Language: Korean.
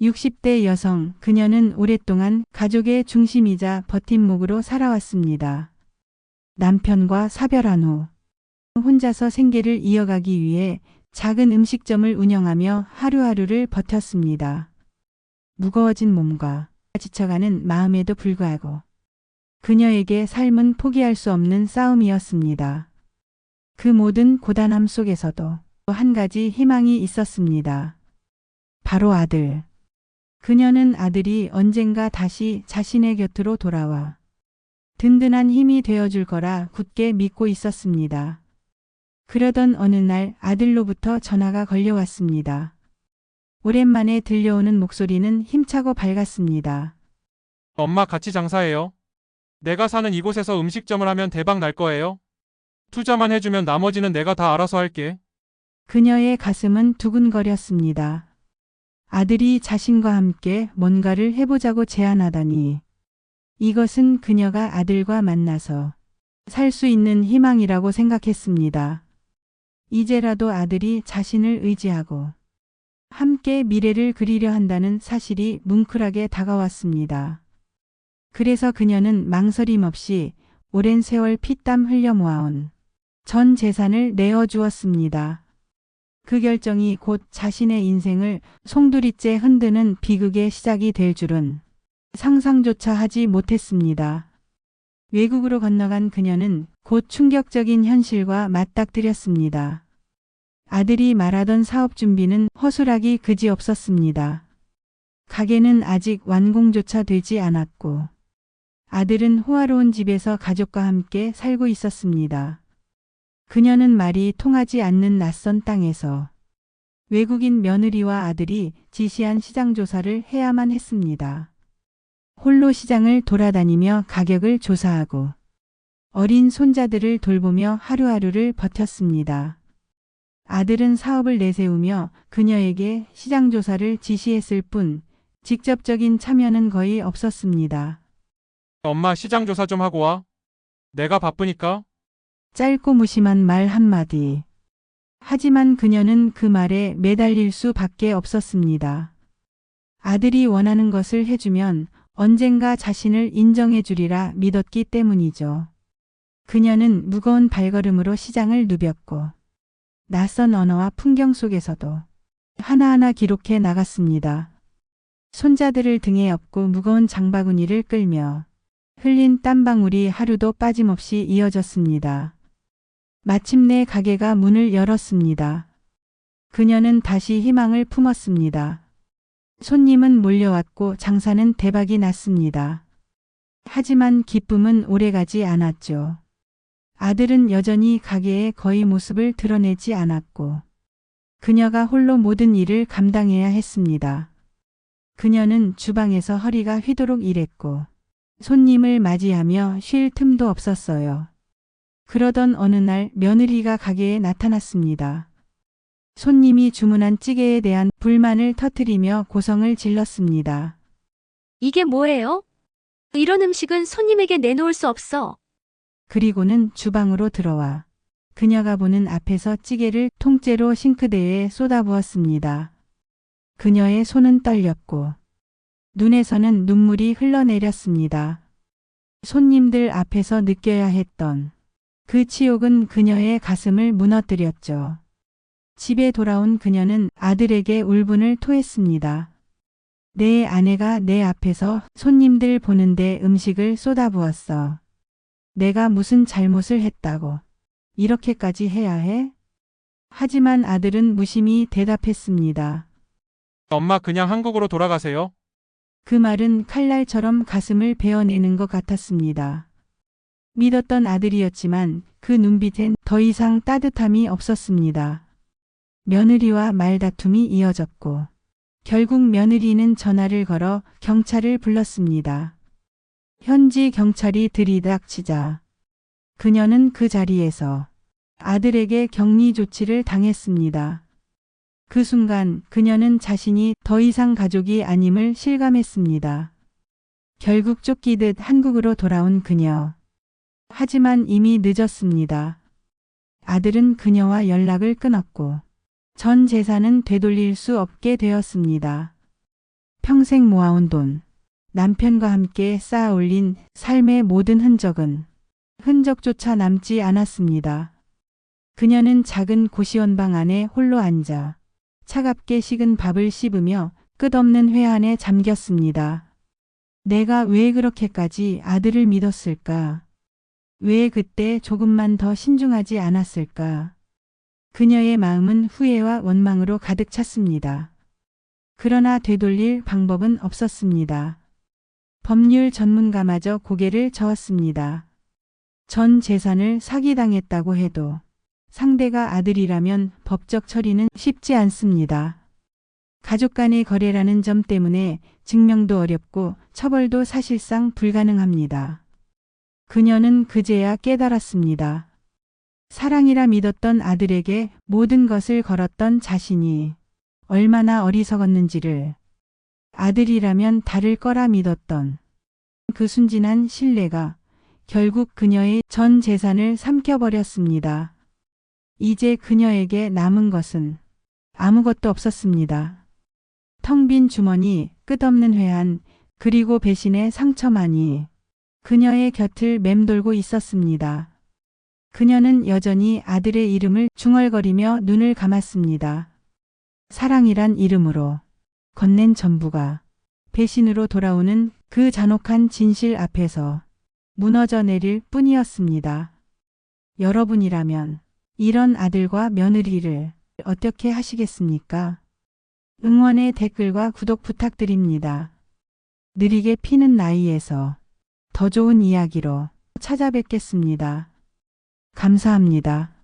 60대 여성, 그녀는 오랫동안 가족의 중심이자 버팀목으로 살아왔습니다. 남편과 사별한 후 혼자서 생계를 이어가기 위해 작은 음식점을 운영하며 하루하루를 버텼습니다. 무거워진 몸과 지쳐가는 마음에도 불구하고 그녀에게 삶은 포기할 수 없는 싸움이었습니다. 그 모든 고단함 속에서도 한 가지 희망이 있었습니다. 바로 아들. 그녀는 아들이 언젠가 다시 자신의 곁으로 돌아와 든든한 힘이 되어줄 거라 굳게 믿고 있었습니다. 그러던 어느 날 아들로부터 전화가 걸려왔습니다. 오랜만에 들려오는 목소리는 힘차고 밝았습니다. 엄마 같이 장사해요. 내가 사는 이곳에서 음식점을 하면 대박 날 거예요. 투자만 해주면 나머지는 내가 다 알아서 할게. 그녀의 가슴은 두근거렸습니다. 아들이 자신과 함께 뭔가를 해보자고 제안하다니. 이것은 그녀가 아들과 만나서 살 수 있는 희망이라고 생각했습니다. 이제라도 아들이 자신을 의지하고 함께 미래를 그리려 한다는 사실이 뭉클하게 다가왔습니다. 그래서 그녀는 망설임 없이 오랜 세월 피땀 흘려 모아온 전 재산을 내어 주었습니다. 그 결정이 곧 자신의 인생을 송두리째 흔드는 비극의 시작이 될 줄은 상상조차 하지 못했습니다. 외국으로 건너간 그녀는 곧 충격적인 현실과 맞닥뜨렸습니다. 아들이 말하던 사업 준비는 허술하기 그지없었습니다. 가게는 아직 완공조차 되지 않았고 아들은 호화로운 집에서 가족과 함께 살고 있었습니다. 그녀는 말이 통하지 않는 낯선 땅에서 외국인 며느리와 아들이 지시한 시장 조사를 해야만 했습니다. 홀로 시장을 돌아다니며 가격을 조사하고 어린 손자들을 돌보며 하루하루를 버텼습니다. 아들은 사업을 내세우며 그녀에게 시장 조사를 지시했을 뿐 직접적인 참여는 거의 없었습니다. 엄마 시장 조사 좀 하고 와. 내가 바쁘니까. 짧고 무심한 말 한마디. 하지만 그녀는 그 말에 매달릴 수밖에 없었습니다. 아들이 원하는 것을 해주면 언젠가 자신을 인정해 주리라 믿었기 때문이죠. 그녀는 무거운 발걸음으로 시장을 누볐고 낯선 언어와 풍경 속에서도 하나하나 기록해 나갔습니다. 손자들을 등에 업고 무거운 장바구니를 끌며 흘린 땀방울이 하루도 빠짐없이 이어졌습니다. 마침내 가게가 문을 열었습니다. 그녀는 다시 희망을 품었습니다. 손님은 몰려왔고 장사는 대박이 났습니다. 하지만 기쁨은 오래가지 않았죠. 아들은 여전히 가게에 거의 모습을 드러내지 않았고 그녀가 홀로 모든 일을 감당해야 했습니다. 그녀는 주방에서 허리가 휘도록 일했고 손님을 맞이하며 쉴 틈도 없었어요. 그러던 어느 날 며느리가 가게에 나타났습니다. 손님이 주문한 찌개에 대한 불만을 터뜨리며 고성을 질렀습니다. 이게 뭐예요? 이런 음식은 손님에게 내놓을 수 없어. 그리고는 주방으로 들어와 그녀가 보는 앞에서 찌개를 통째로 싱크대에 쏟아부었습니다. 그녀의 손은 떨렸고 눈에서는 눈물이 흘러내렸습니다. 손님들 앞에서 느껴야 했던 그 치욕은 그녀의 가슴을 무너뜨렸죠. 집에 돌아온 그녀는 아들에게 울분을 토했습니다. 내 아내가 내 앞에서 손님들 보는데 음식을 쏟아부었어. 내가 무슨 잘못을 했다고. 이렇게까지 해야 해? 하지만 아들은 무심히 대답했습니다. 엄마 그냥 한국으로 돌아가세요. 그 말은 칼날처럼 가슴을 베어내는 것 같았습니다. 믿었던 아들이었지만 그 눈빛엔 더 이상 따뜻함이 없었습니다. 며느리와 말다툼이 이어졌고 결국 며느리는 전화를 걸어 경찰을 불렀습니다. 현지 경찰이 들이닥치자 그녀는 그 자리에서 아들에게 격리 조치를 당했습니다. 그 순간 그녀는 자신이 더 이상 가족이 아님을 실감했습니다. 결국 쫓기듯 한국으로 돌아온 그녀. 하지만 이미 늦었습니다. 아들은 그녀와 연락을 끊었고 전 재산은 되돌릴 수 없게 되었습니다. 평생 모아온 돈, 남편과 함께 쌓아 올린 삶의 모든 흔적은 흔적조차 남지 않았습니다. 그녀는 작은 고시원방 안에 홀로 앉아 차갑게 식은 밥을 씹으며 끝없는 회한에 잠겼습니다. 내가 왜 그렇게까지 아들을 믿었을까? 왜 그때 조금만 더 신중하지 않았을까? 그녀의 마음은 후회와 원망으로 가득 찼습니다. 그러나 되돌릴 방법은 없었습니다. 법률 전문가마저 고개를 저었습니다. 전 재산을 사기당했다고 해도 상대가 아들이라면 법적 처리는 쉽지 않습니다. 가족 간의 거래라는 점 때문에 증명도 어렵고 처벌도 사실상 불가능합니다. 그녀는 그제야 깨달았습니다. 사랑이라 믿었던 아들에게 모든 것을 걸었던 자신이 얼마나 어리석었는지를 아들이라면 다를 거라 믿었던 그 순진한 신뢰가 결국 그녀의 전 재산을 삼켜버렸습니다. 이제 그녀에게 남은 것은 아무것도 없었습니다. 텅 빈 주머니, 끝없는 회한, 그리고 배신의 상처만이 그녀의 곁을 맴돌고 있었습니다. 그녀는 여전히 아들의 이름을 중얼거리며 눈을 감았습니다. 사랑이란 이름으로 건넨 전부가 배신으로 돌아오는 그 잔혹한 진실 앞에서 무너져 내릴 뿐이었습니다. 여러분이라면 이런 아들과 며느리를 어떻게 하시겠습니까? 응원의 댓글과 구독 부탁드립니다. 느리게 피는 나이에서 더 좋은 이야기로 찾아뵙겠습니다. 감사합니다.